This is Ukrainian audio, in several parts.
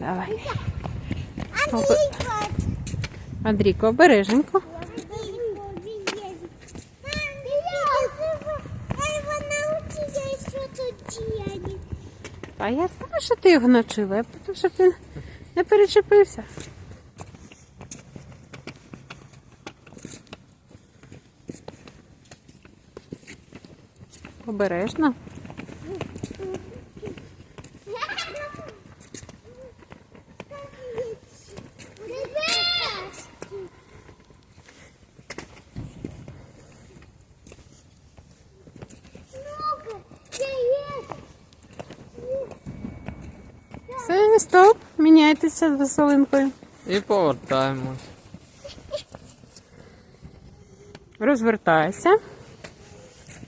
Давай. Андрійко, Андрійко, обереженько. А я знаю, що ти його навчила. Я хотів, щоб він не перечепився. Обережно. Все, стоп. Міняйтеся з веселинкою. І повертаємось. Розвертайся.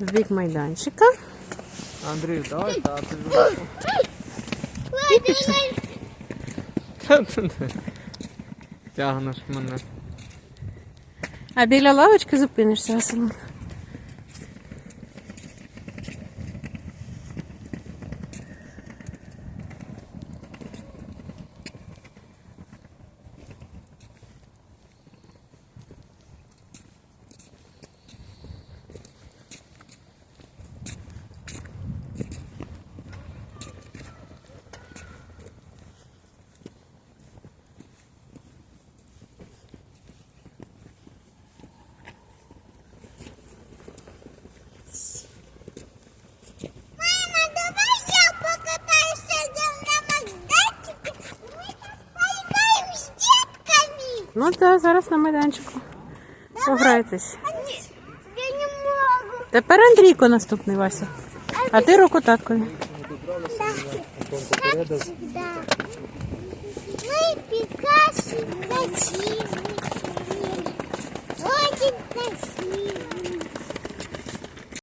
В бік майданчика. Андрій, давай тати. І пішли. Та ти не Тягнеш мене. А біля лавочки зупинишся, Василинка. Ну так, зараз на майданчику. Пограйтесь. Я не можу. Тепер Андрійко наступний, Вася. А ти руку таткові. Ми ну пікаші красиві. Очень красиві.